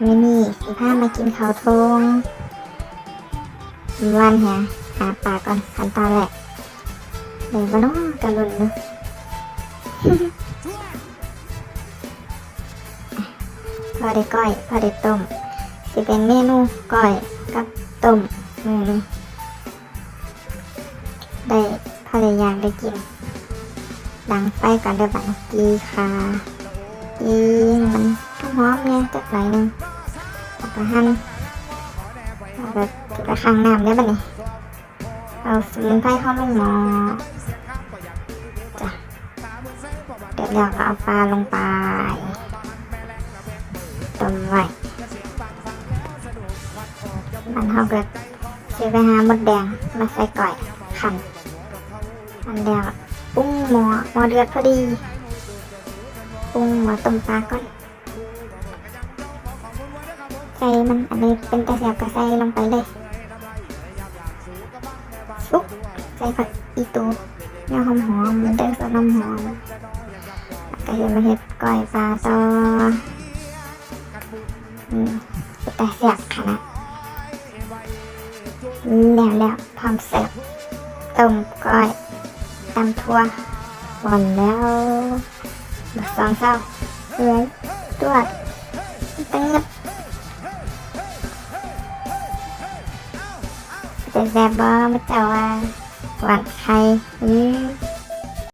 มื้อนี้สิพามากินข้าวทงวันหาหาปลาก่อนขันตอนแรกเดี๋ยวมาน้องกระลุนเนาะพอได้ก้อยพอได้ต้มสิเป็นเมนูก้อยกับต้มมือนี้ได้พอได้ยางได้กิน ดังไฟก่อนเดี๋ยวบังกีค่ะกีมัน หอมเนี่ยจักหน่อยนึงแล้วก็หั่นแล้วก็กระคังน้ำเนี่ยบัดนี้เอาสมุนไพรเข้าลงหม้อจ้ะเดี๋ยวเราก็เอาปลาลงไปต้มไว้มันเขาก็ซื้อไปหาหมดแดงมาใส่ก่อยขันอันเดียวปรุ้งหม้อหม้อเดือดพอดีปรุงหม้อต้มปลาก่อน ส่มันอันนี้เป็นตะเสียบก็ใส่ลงไปเลยซุปใส่ผักอีตูเนื้อหอมหอมมันเด้งสดน้ำหอมแล้วก็เห็นมาเห็ดก้อยปลาต่ออืมแต่เสียบขนาดแล้วแล้วพร้อมเสิร์ฟต้มก้อยตำทั่วหมดแล้วบักสองเศร้าเอ้ยตัวตั้งเงียบ จะแซ่บบ่มาจะว่าหวานไข่อืม